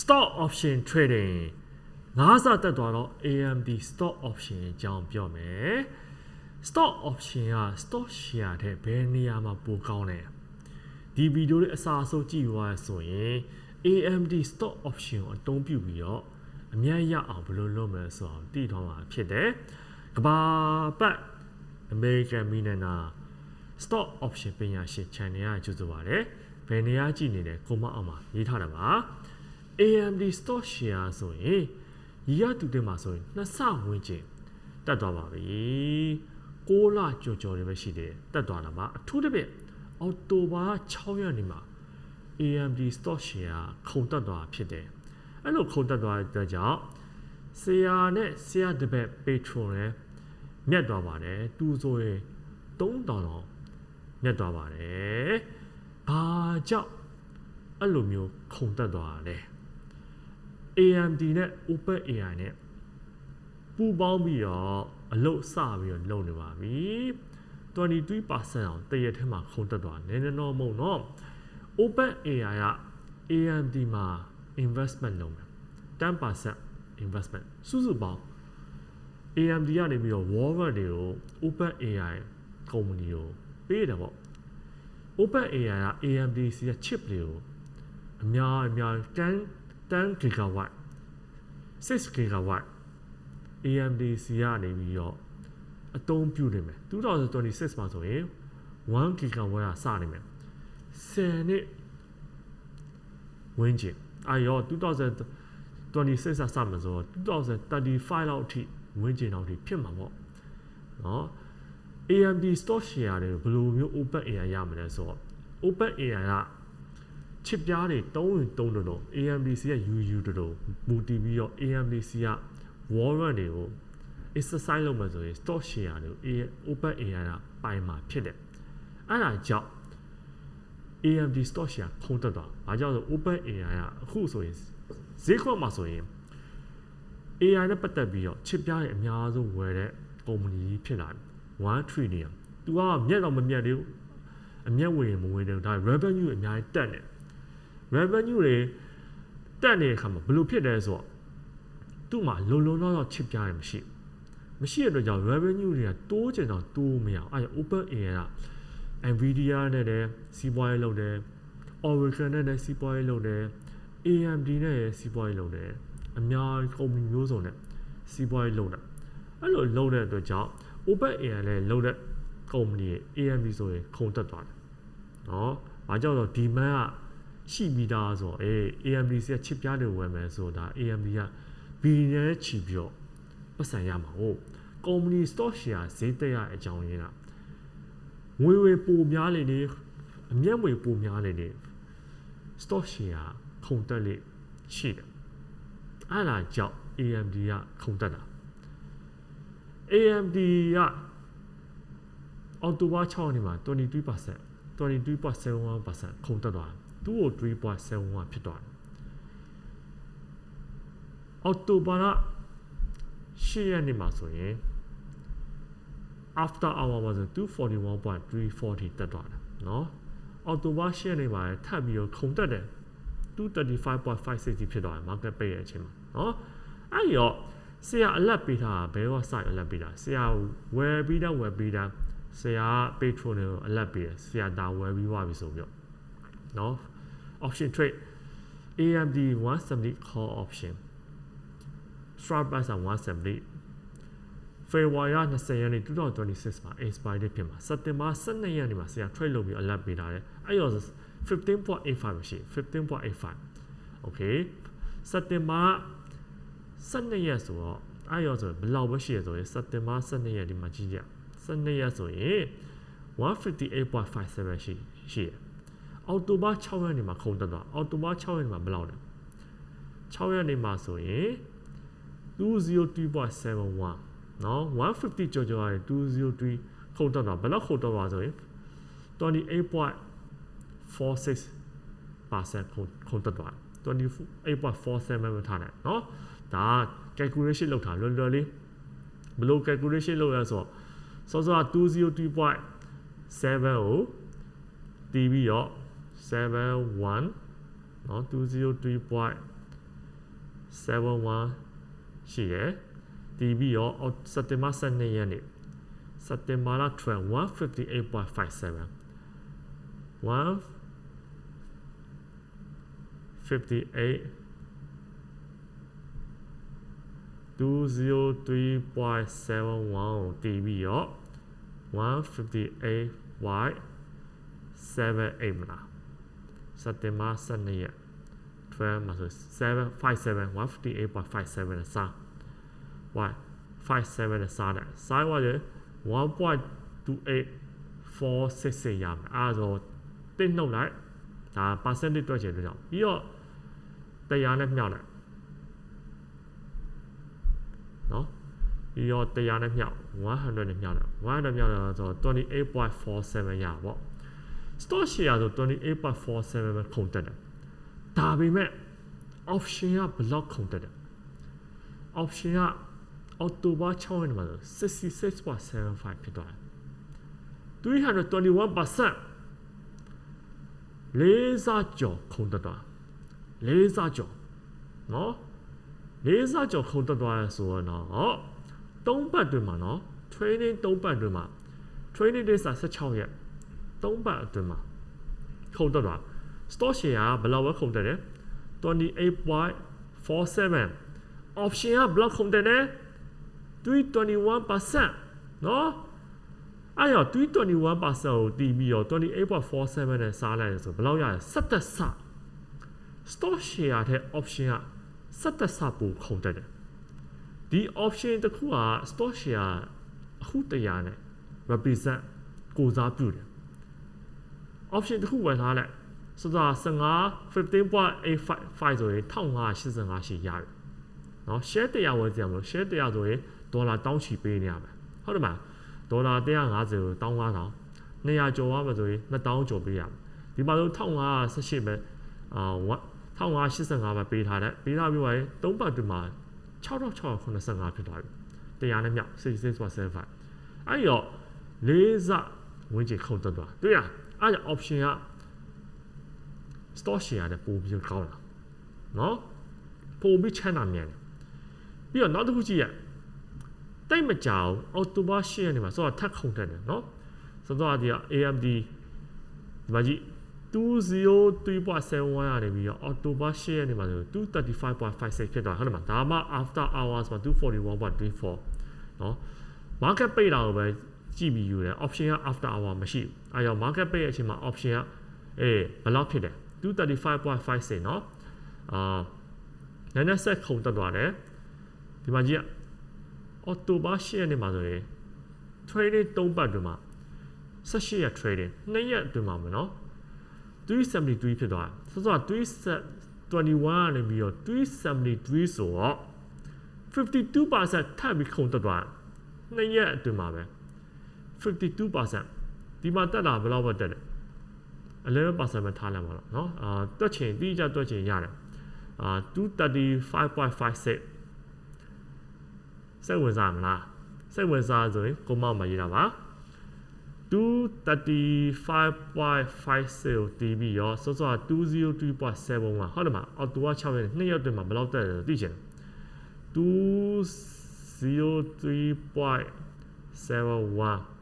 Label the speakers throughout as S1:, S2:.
S1: stock option trading ငါးစတက်သွားတော့ AMD stock option အကြောင်းပြောမယ် stock option က stock share တဲ့ဘယ်နေရာမှာပိုကောင်းလဲဒီဗီဒီယိုလေးအစားအဆုံးကြည့်သွားရဆိုရင် AMD stock option ကိုအသုံးပြုပြီးတော့အမြတ်ရအောင်ဘယ်လိုလုပ်မလဲဆိုအောင်တည်ထောင်မှာဖြစ်တယ်ကဘာပတ် American Millionaire stock option ပညာရှင် channel ကကြိုဆိုပါရယ်ဘယ်နေရာကြည့်နေလဲကိုမအောင်မှာရေးထားတာပါ AMD stock share ဆိုရင်ရီရတူတဲ့မှာဆိုရင်နှစ်ဆဝင်ကျင်တက်သွားပါပြီ6လကြော်ကြော်တွေပဲရှိတယ်တက်သွားတာပါအထူးသဖြင့်အော်တိုဘာ6ရက်နေ့မှာ AMD stock share ခုန်တက်သွားဖြစ်တယ်အဲ့လိုခုန်တက်သွားတဲ့ကြောင့်ဆရာနဲ့ဆရာတစ်ပက် Patreon နဲ့မြတ်သွားပါတယ်သူဆိုရင်3000တော့မြတ်သွားပါတယ်ဘာကြောင့်အဲ့လိုမျိုးခုန်တက်သွားတာလဲ AMD နဲ့ OpenAI နဲ့ပူးပေါင်းပြီးတော့အလုပ်စပြီးတော့လုပ်နေပါပြီ23%အောင်တရက်ထဲမှာခုန်တက်သွားနည်းနည်းတော့မဟုတ်တော့ OpenAI က AMD မှာ investment လုပ်မယ်10% investment စုစုပေါင်း AMD ကနေပြီးတော့ warrant တွေကို OpenAI ကုမ္ပဏီကိုပေးတယ်ပေါ့ OpenAI က AMD စီက chip တွေကိုအများအများ10 10 gigawatt 6 gigawatt AMD စီကနေပြီးတော့အသုံးပြုနေမယ်2026မှာဆိုရင်1 gigawatt ကစနေမယ်10နှစ်ဝန်းကျင်အဲရော2026ကစမှာဆိုတော့2035လောက်အထိဝန်းကျင်လောက်အထိဖြစ်မှာပေါ့နော် AMD stock share တွေဘယ်လိုမျိုး Open AI ရမလဲဆိုတော့ Open AI က ချစ်ပြားတွေတုံးရင်တုံးတယ်လို့ AMD စီက UU တူတူမူတည်ပြီးတော့ AMD စီက warrant တွေကို exercise လုပ်မှဆိုရင် stock share တွေကို Open AI ကပိုင်မှာဖြစ်တယ်အဲ့ဒါကြောင့် AMD stock share ခုန်တက်သွား။ဘာကြောင့်လဲဆို Open AI ကအခုဆိုရင်ဈေးကွက်မှာဆိုရင် AI နဲ့ပတ်သက်ပြီးတော့ချစ်ပြားရဲ့အများဆုံးဝယ်တဲ့ကုမ္ပဏီကြီးဖြစ်လာပြီ1 trillion ။ तू ကမြက်တော့မမြက်သေးဘူး။အမြက်ဝင်ရင်မဝင်သေးဘူး။ဒါ revenue အများကြီးတက်နေ။ revenue တွေတက်နေတဲ့အခါမှာဘယ်လိုဖြစ်လဲဆိုတော့သူ့မှာလုံလုံလောက်လောက်ချစ်ပြားရမရှိဘူး။မရှိတဲ့အတွက်ကြောင့် revenue တွေကတိုးကျင်တော့တိုးမရအောင်။အဲ Open AI က Nvidia နဲ့လည်းစီးပွားရေးလုပ်တယ် Oracle နဲ့လည်းစီးပွားရေးလုပ်တယ် AMD နဲ့လည်းစီးပွားရေးလုပ်တယ်အများကုမ္ပဏီမျိုးစုံနဲ့စီးပွားရေးလုပ်တာအဲ့လိုလုပ်တဲ့အတွက်ကြောင့် OpenAI လည်းလုပ်တဲ့ကုမ္ပဏီ AMD ဆိုရင်ခုန်တက်သွားတယ်နော်။ဘာကြောင့်လဲ demand က ရှိပြီးသားဆိုတော့အေး AMD စီကချစ်ပြားတွေဝယ်မယ်ဆိုတာ AMD ကဘီလီယံချီပြီးတော့ပတ်စံရမှာဟုတ်ကုမ္ပဏီ stock share ဈေးတက်ရအကြောင်းရင်းကငွေဝေပိုများလေနေအမျက်ငွေပိုများလေနေ stock share ခုန်တက်လေရှိတယ်အဲ့ဒါကြောင့် AMD ကခုန်တက်တာ AMD ကအော်တိုဘာ6နေ့မှာ23% 23.71%ခုန်တက်သွားတယ် သူ့ကို3.71ဖြစ်သွားတယ်အော်တိုဘာက10ရက်နေ့မှာဆိုရင် after hour မှာဆို241.340တက်သွားတယ်เนาะအော်တိုဘာ10ရက်နေ့မှာထပ်ပြီးတော့ခုန်တက်တယ်235.560ဖြစ်သွားတယ် market ပိတ်ရဲ့အချိန်မှာเนาะအဲ့ရောဆရာအလက်ပေးတာဘယ်တော့စိုက်အလက်ပေးတာဆရာဝယ်ပြီးတော့ဝယ်ပြီးတာဆရာ Patreon ကိုအလက်ပေးတယ်ဆရာဒါဝယ်ပြီးသွားပြီဆိုပြီးတော့เนาะ option trade AMD 170 call option strike price 170 February 20ရက်နေ့2026မှာ expiry ဖြစ်မှာစက်တင်ဘာ12ရက်နေ့မှာဆရာ trade လုပ်ပြီးအလက်ပေးတာလေအဲ့ရော15.85ရှိ15.85 okay စက်တင်ဘာ12ရက်ဆိုတော့အဲ့ရောဆိုဘယ်လောက်ပဲရှိရဆိုရင်စက်တင်ဘာ12ရက်ဒီမှာကြည့်ကြ12ရက်ဆိုရင်158.57ရှိရှိရ အော်တိုဘာ6ရက်နေ့မှာခုန်တက်သွားအော်တိုဘာ6ရက်နေ့မှာဘယ်လောက်လဲ6ရက်နေ့မှာဆိုရင်202.71နော်150ကျော်ကျော်ရတယ်203ခုန်တက်သွားဘယ်လောက်ခုန်တက်သွားဆိုရင်28.46%ခုန်ခုန်တက်သွား28.47ပဲထားတယ်နော်ဒါ calculation လုပ်တာလွယ်လွယ်လေးဘယ်လို calculation လုပ်ရဆိုတော့စောစော202.7ကိုတီးပြီးတော့ seven one. Hor two zero three point seven one ရှိတယ်တီးပြီးတော့စက်တင်ဘာ12ရက်နေ့စက်တင်ဘာလ2158.57 158 203.71တီးပြီးတော့158.78မလား စက်တင်ဘာ12ရက်12မှာဆို757 158.57နဲ့စား y 57နဲ့စားတယ်စားသွားတယ်1.28466ရမယ်အဲဒါဆိုတင်းနှုတ်လိုက်ဒါ percentage တွက်ချင်လို့ကြောင့်ပြီးတော့တရားနဲ့မြောက်လိုက်နော်ပြီးတော့တရားနဲ့မြောက်100နဲ့မြောက်တယ်100မြောက်တယ်ဆိုတော့28.47ရပါပေါ့ stock share ဆို28.47ပဲခုန်တက်တယ်ဒါပေမဲ့ option ကဘယ်လောက်ခုန်တက်တယ် option ကအော်တိုဘာ6ရက်နေ့မှာဆို66.75ဖြစ်သွားတယ်321%လေးစားကျော်ခုန်တက်သွားလေးစားကျော်နော်လေးစားကျော်ခုန်တက်သွားရဆိုတော့ဟောသုံးပတ်တွင်မှာနော် training သုံးပတ်တွင်မှာ training day 16ရက် သုံးပတ်အတွင်းမှာခုန်တက်သွား stock share ကဘယ်လောက်ပဲခုန်တက်တယ်28.47 option ကဘယ်လောက်ခုန်တက်တယ်321%နော်အဲ့တော့321%ကိုတီးပြီးတော့28.47နဲ့စားလိုက်ရဆိုဘယ်လောက်ရလဲ17ဆ stock share တဲ့ option က17ဆပိုခုန်တက်တယ်ဒီ option တစ်ခုက stock share အခုတရားနဲ့ represent ကိုစားပြုတယ် option တစ်ခုဝယ်ထားလိုက်စစ15 15.85ဆိုရင်1585ရှိရတယ်เนาะ share 100ဝယ်ကြမလို့ share 100ဆိုရင်ဒေါ်လာတောင်းချီပေးနေရမယ်ဟုတ်တယ်မလားဒေါ်လာ150ကို15000 200ကျော်သွားမှဆိုရင်2000ကျော်ပေးရမယ်ဒီမှာဆို1518ပဲအာ1585ပဲပေးထားတယ်ပေးထားပြီးပါရင်3ပတ်တွင်မှာ6685ဖြစ်သွားပြီတရားနဲ့မြောက်66.75အဲ့တော့လေးစဝင်းချေခုန်တက်သွားတွေ့ရ အဲ့ဒါ option က stock share နဲ့ပို့ပြီးကောင်းလာနော်ပို့ပြီးချမ်းသာမြန်တယ်ပြီးတော့နောက်တစ်ခုကြည့်ရတိတ်မကြောက်အော်တိုဘာရှရက်နေမှာဆိုတော့ထက်ခုန်တက်တယ်နော်ဆိုတော့ဒီက AMD ဒီမှာကြည့်203.71ရတယ်ပြီးတော့ October 10ရက်နေ့မှာဆို235.56ဖြစ်သွားဟုတ်တယ်မလားဒါမှ after hours မှာ241.24เนาะ market ပိတ်တာကိုပဲ ကြည့်ပြီးယူတယ် option က after hour မရှိဘူးအဲကြောင့် market ပိတ်ရဲ့အချိန်မှာ option ကအေးဘယ်လောက်ဖြစ်တယ်235.56เนาะအာနည်းနည်းဆက်ခုန်တက်သွားတယ်ဒီမှာကြည့်အော်တိုဘာ10ရက်နေ့မှာဆိုရင် trading 3ပတ်တွင်မှာ18ရက် trading 2ရက်အတွင်းမှာမနော်373ဖြစ်သွားတယ်ဆိုတော့321ကနေပြီးတော့373ဆိုတော့52%ထပ်ပြီးခုန်တက်သွားတယ်2ရက်အတွင်းမှာပဲ 52%ဒီမှာတက်တာဘယ်လောက်ပဲတက်တယ်11%ပဲထားလိုက်ပါတော့เนาะအာတွက်ချင်တိကျတွက်ချင်ရတယ်အာ235.56စိတ်ဝင်စားမလားစိတ်ဝင်စားဆိုရင်ကိုမောက်မှာရေးတာပါ235.50တီးပြီးရောစောစော203.71ဟုတ်တယ်မအော်တူက6ရက်2ရက်တွင်မှာဘယ်လောက်တက်တယ်သိချင်203.71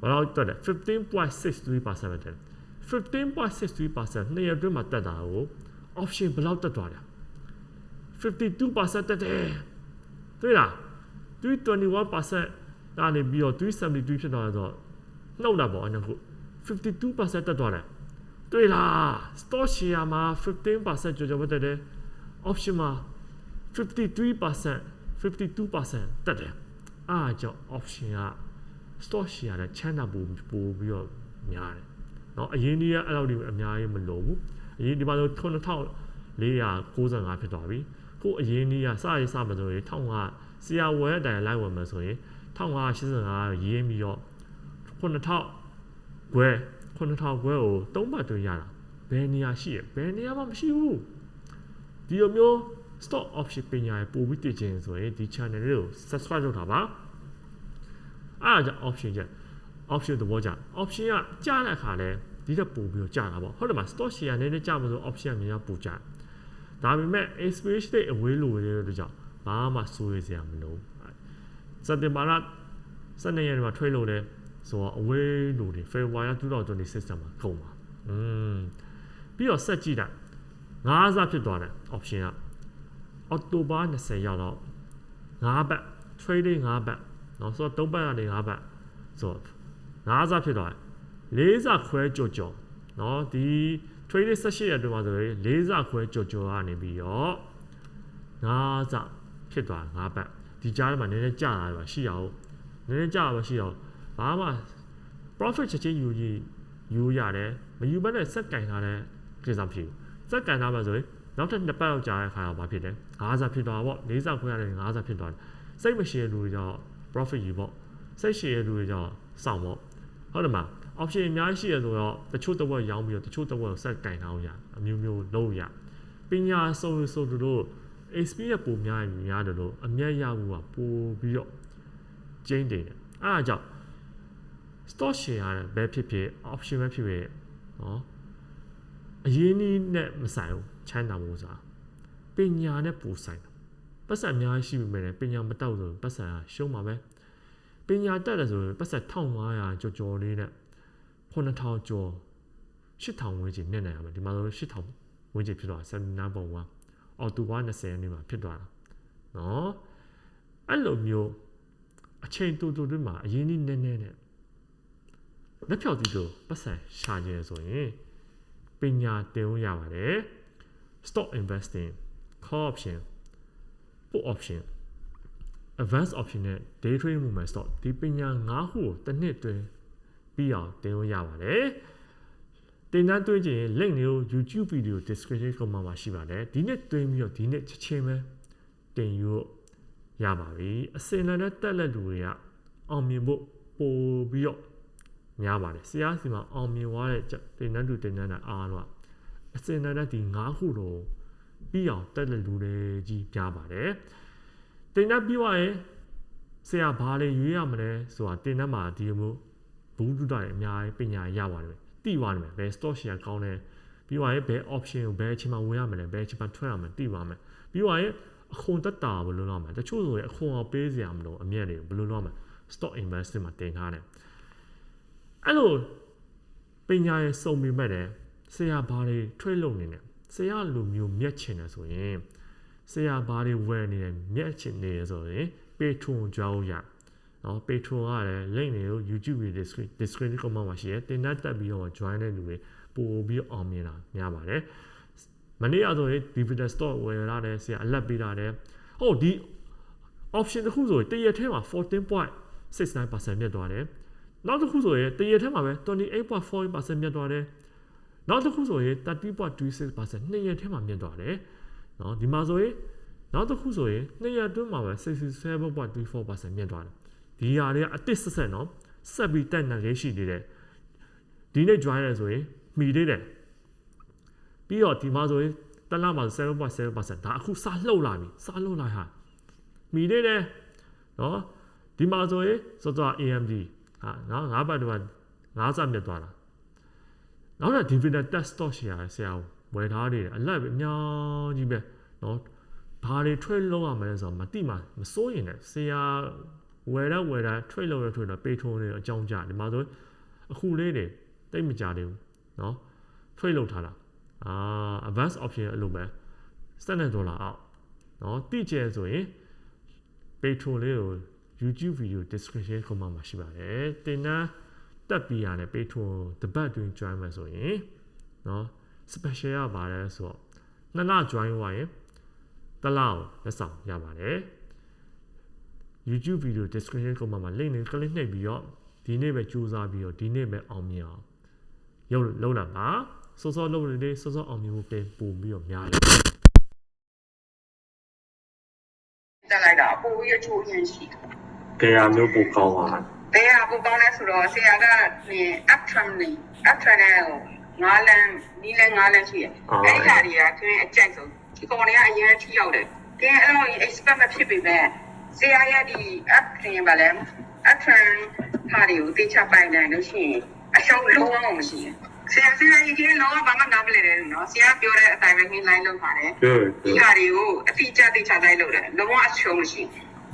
S1: ဘယ်လောက်တက်တယ်15.63%တက်15.63%နှစ်ရက်တွင်မှာတက်တာကို option ဘယ်လောက်တက်သွားလဲ52%တက်တယ်တွေ့လား321%ဒါနေပြီးတော့373ဖြစ်သွားတော့နှုတ်တာပေါ့အဲ့ခု52%တက်သွားတယ်တွေ့လား stock share မှာ15%ကျော်ကျော်ပဲတက်တယ် option မှာ53% 52%တက်တယ်အားကြောင့် option က stock share နဲ့ချမ်းသာပို့ပို့ပြီးတော့များတယ်เนาะအရင်ကြီးကအဲ့လောက်ဒီအများကြီးမလိုဘူးအရင်ဒီမှာဆို9495ဖြစ်သွားပြီကိုအရင်ကြီးကစရေးစမှာဆိုရင်1000ကဆရာဝယ်တဲ့အတိုင်းလိုက်ဝယ်မယ်ဆိုရင်1585ရေးပြီးတော့9000ခွဲ9000ခွဲကို3ဘတ်တွင်ရတာဘယ်နေရာရှိရဘယ်နေရာမှမရှိဘူးဒီလိုမျိုး stock option ပညာရပို့ပြီးတည်ခြင်းဆိုရင်ဒီ channel လေးကို subscribe လုပ်တာပါ အားကြောင့် option ချက် option သဘောကြ option ကကြားတဲ့အခါလဲဒီတက်ပို့ပြီးတော့ကြာတာပေါ့ဟုတ်တယ်မ stock share နည်းနည်းကြာမလို့ option ကများများပို့ကြာဒါပေမဲ့ experience တွေအဝေးလိုတဲ့အတွက်ကြောင့်ဘာမှစိုးရိမ်စရာမလိုစက်တင်ဘာလ12ရက်နေ့မှာထွေးလို့တယ်ဆိုတော့အဝေးလိုတွေ February 2026မှာကုန်ပါอืมပြီးတော့ဆက်ကြည့်လိုက်ငါးစားဖြစ်သွားတယ် option ကအောက်တိုဘာ20ရောက်တော့9ဘတ် trading 9ဘတ် နော်ဆိုတော့၃ဘတ်ကနေ၅ဘတ်ဆိုတော့၅စားဖြစ်သွားတယ်၄စားခွဲကြော်ကြော်နော်ဒီ trade 18ရက်အတွင်းမှာဆိုရင်၄စားခွဲကြော်ကြော်ကနေပြီးတော့၅စားဖြစ်သွား၅ဘတ်ဒီကြားထဲမှာနည်းနည်းကြာလာတယ်ပါရှိရအောင်နည်းနည်းကြာပါရှိရအောင်ဘာမှ profit ချက်ချင်းယူကြီးယူရတယ်မယူဘဲနဲ့စက်ကင်ထားတဲ့ကိစ္စမဖြစ်ဘူးစက်ကင်ထားမှဆိုရင်နောက်ထပ်နှစ်ပတ်လောက်ကြာတဲ့ခါတော့ဘာဖြစ်လဲ၅စားဖြစ်သွားပေါ့၄စားခွဲရတယ်၅စားဖြစ်သွားတယ်စိတ်မရှိတဲ့လူတွေတော့ profit ယူပေါ့စိတ်ရှိတဲ့လူတွေကြောင့်စောင့်ပေါ့ဟုတ်တယ်မလား option အများကြီးရှိရဆိုတော့တချို့တစ်ဝက်ရောင်းပြီးတော့တချို့တစ်ဝက်ကိုစက်ကင်ထားအောင်ရအမျိုးမျိုးလုပ်ရပညာစုံဆိုတို့ experience ပုံများရင်များတယ်လို့အမျက်ရမှုကပိုပြီးတော့ကျင်းတယ်အဲ့ဒါကြောင့် stock share ရတယ်ဘယ်ဖြစ်ဖြစ် option ပဲဖြစ်ဖြစ်နော်အရင်နည်းနဲ့မဆိုင်ဘူးချမ်းသာမှုစားပညာနဲ့ပူဆိုင်တာ ပတ်စံအများကြီးရှိပြီမဲ့ပညာမတောက်ဆိုပတ်စံရှုံးမှာပဲပညာတက်တယ်ဆိုရင်ပတ်စံ1500ကျော်ကျော်လေးနဲ့9000ကျော်8000ဝန်းကျင်နဲ့နိုင်ရမယ်ဒီမှာဆို8000ဝန်းကျင်ဖြစ်သွား79ပုံ1အော်တူဘာ20ရက်နေ့မှာဖြစ်သွားတာနော်အဲ့လိုမျိုးအချိန်တူတူတွေမှာအရင်နည်းနည်းနဲ့လက်ဖြောက်တီးလို့ပတ်စံရှာနေဆိုရင်ပညာတင်လို့ရပါတယ် stock investing call option put option advance option နဲ့ day trade movement stock ဒီပညာ၅ခုကိုတစ်နှစ်တွင်ပြီးအောင်တင်လို့ရပါတယ်တင်တန်းတွေ့ချင်ရင် link လေးကို YouTube video description ကမှာပါရှိပါတယ်ဒီနေ့တွင်းပြီးတော့ဒီနေ့ချက်ချင်းပဲတင်ယူရပါပြီအစင်နဲ့တက်လက်လူတွေကအောင်မြင်ဖို့ပို့ပြီးတော့များပါတယ်ဆရာစီမှာအောင်မြင်သွားတဲ့တင်တန်းတူတင်တန်းတာအားတော့အစင်နဲ့ဒီ၅ခုတော့ ပြီးအောင်တက်လက်လူတွေကြီးပြပါတယ်တင်တန်းပြီးသွားရင်ဆရာဘာလေးရွေးရမလဲဆိုတာတင်တန်းမှာဒီလိုမျိုးဘူးတုတတွေအများကြီးပညာရပါတယ်တိသွားတယ်ဘယ် stock share ကောင်းတယ်ပြီးသွားရင်ဘယ် option ကိုဘယ်အချိန်မှဝင်ရမလဲဘယ်အချိန်မှထွက်ရမလဲတိသွားမယ်ပြီးသွားရင်အခွန်တက်တာဘယ်လိုလုပ်မလဲတချို့ဆိုရင်အခွန်အောင်ပေးစရာမလိုအမြတ်တွေဘယ်လိုလုပ်မလဲ stock investing မှာတင်ထားတယ်အဲ့လိုပညာရေးစုံမိမဲ့တယ်ဆရာဘာတွေ trade လုပ်နေတယ် ဆရာလူမျိုးမြက်ချင်တယ်ဆိုရင်ဆရာဘာတွေဝယ်နေတယ်မြက်ချင်နေရဆိုရင် Patreon ကြောင်းရနော် Patreon ကလည်း link တွေကို YouTube description description comment မှာရှိတယ်တင်တက်တက်ပြီးတော့ join တဲ့လူတွေပို့ပြီးအောင်မြင်တာများပါတယ်မနေ့ကဆိုရင် dividend stock ဝယ်ရတယ်ဆရာအလက်ပေးတာတယ်ဟုတ်ဒီ option တစ်ခုဆိုရင်တရက်ထဲမှာ14.69%မြတ်သွားတယ်နောက်တစ်ခုဆိုရင်တရက်ထဲမှာပဲ28.4%မြတ်သွားတယ် နောက်တစ်ခုဆိုရင်30.26%နှစ်ရက်ထဲမှာမြတ်သွားတယ်နော်ဒီမှာဆိုရင်နောက်တစ်ခုဆိုရင်နှစ်ရက်အတွင်းမှာပဲ67.24%မြတ်သွားတယ်ဒီဟာတွေကအတစ်ဆက်ဆက်နော်ဆက်ပြီးတက်နေလေးရှိနေတယ်ဒီနေ့ join ရဆိုရင်မှီသေးတယ်ပြီးတော့ဒီမှာဆိုရင်တလမှာ7.7%ဒါအခုစလှုပ်လာပြီစလှုပ်လာဟာမှီသေးတယ်နော်ဒီမှာဆိုရင်စောစော AMD ဟာနော်ငါးပတ်တော့ငါးစမြတ်သွားတာ နောက်တော့ dividend test stock share ဆရာဝယ်ထားနေတယ်အလက်ပဲအများကြီးပဲနော်ဘာတွေ trade လုပ်ရမလဲဆိုတော့မတိမှမစိုးရင်လည်းဆရာဝယ်တော့ဝယ်တာ trade လုပ်ရ trade တော့ပေးထုံးနေအကြောင်းကြဒီမှာဆိုအခုလေးတွေတိတ်မကြသေးဘူးเนาะ trade လုပ်ထားတာအာ advance option အဲ့လိုပဲ7ဒေါ်လာအောက်เนาะတိကျဆိုရင် Patreon လေးကို YouTube video description ခုမှမှာရှိပါတယ်တင်နာ တက်ပြီးရတယ် Patreon တပတ်တွင် join မယ်ဆိုရင်เนาะ special ရပါတယ်ဆိုတော့နှစ်လ join ဝါရင်တစ်လကိုလက်ဆောင်ရပါတယ် YouTube video description ခုမှမှာ link လေး click နှိပ်ပြီးတော့ဒီနေ့ပဲစူးစမ်းပြီးတော့ဒီနေ့ပဲအောင်မြင်အောင်ရုပ်လုံးတာပါစောစောလုံးနေစောစောအောင်မြင်မှုပဲပုံပြီးတော့များတယ်
S2: တက်လိုက်တာပိုပြီးအချိုးရင်းရှိတယ်
S1: ကြရမျိုးပိုကောင်းပါ ။
S2: တရားပိုကောင်းလဲဆိုတော့ဆရာကနင် up trend နေ up trend နဲ့ဟိုငါးလန်းနီးလဲငါးလန်းရှိတယ်။အဲ့ဒီဟာတွေကတွင်းအကြိုက်ဆုံးဒီကောင်တွေကအရင်ထိရောက်တယ်။ကဲအဲ့လို expect မဖြစ်ပေမဲ့ဆရာရဲ့ဒီ up trend ပါလဲ up trend ဟာတွေကိုတေချပိုင်နိုင်လို့ရှိရင်အရှုံးလုံးဝမရှိဘူးဆရာဆရာကြီးကြီးလောကဘာမှနားမလည်တယ်နော်ဆရာပြောတဲ့အတိုင်းပဲနှိုင်းလုံးပါတယ်
S3: good
S2: ဒီဟာတွေကိုအတိအကျသိချတိုင်းလုပ်တယ်လုံးဝအချုံမရှိဘူး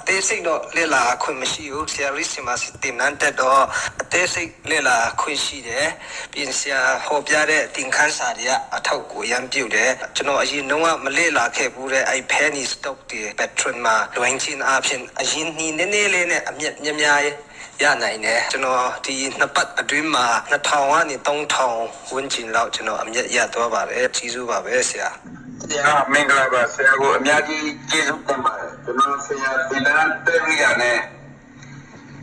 S4: အသေးစိတ်တော့လေ့လာခွင့်မရှိဘူးဆရာရီစီမာတင်နန်းတက်တော့အသေးစိတ်လေ့လာခွင့်ရှိတယ်ပြီးရင်ဆရာဟောပြတဲ့တင်ခန်းစာတွေကအထောက်ကိုရမ်းပြုတ်တယ်ကျွန်တော်အရင်တော့မလေ့လာခဲ့ဘူးတဲ့အဲ့ penny stock တွေ patron မှာလွင်ချင်းအဖြစ်အရင်နီးနည်းနည်းလေးနဲ့အမြက်များများရနိုင်တယ်ကျွန်တော်ဒီနှစ်ပတ်အတွင်းမှာ2000ကနေ3000ဝန်းကျင်လောက်ကျွန်တော်အမြက်ရသွားပါတယ်ကြီးစုပါပဲဆရာ
S3: ဆရာမင်္ဂလာပါဆရာကိုအများကြီးကျေးဇူးတင်ပါတယ် ကျွန်တော်ဆရာတင်တာတက်ရရနဲ့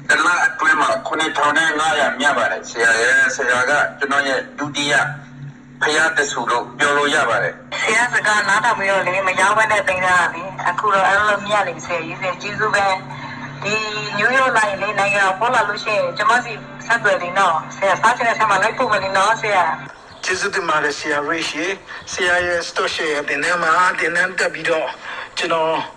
S3: တမအတွင်းမှာ9500မြတ်ပါတယ်ဆရာရဲ့ဆရာကကျွန်တော်ရဲ့ဒုတိယဖယားတဆူလို့ပြောလို့ရပါတယ်
S5: ဆရာစကားနားထောင်ပြီးတော့လေမရောက်ဘဲနဲ့တင်တာလေအခုတော့အဲ့လိုမြတ်နေဆရာကြီးဆရာကျေးဇူးပဲဒီညိုးရိုးလိုက်လေနိုင်ငံပေါ်လာလို့ရှိရင်ကျမစီဆက်သွယ်နေတော့ဆရာစားချင်တဲ့ဆက်မှာလိုက်ဖို့မနေတော့ဆရာ
S6: ကျေးဇူးတင်ပါတယ်ဆရာရိရှိဆရာရဲ့စတော့ရှယ်တင်နေမှာတင်နေတက်ပြီးတော့ကျွန်တော်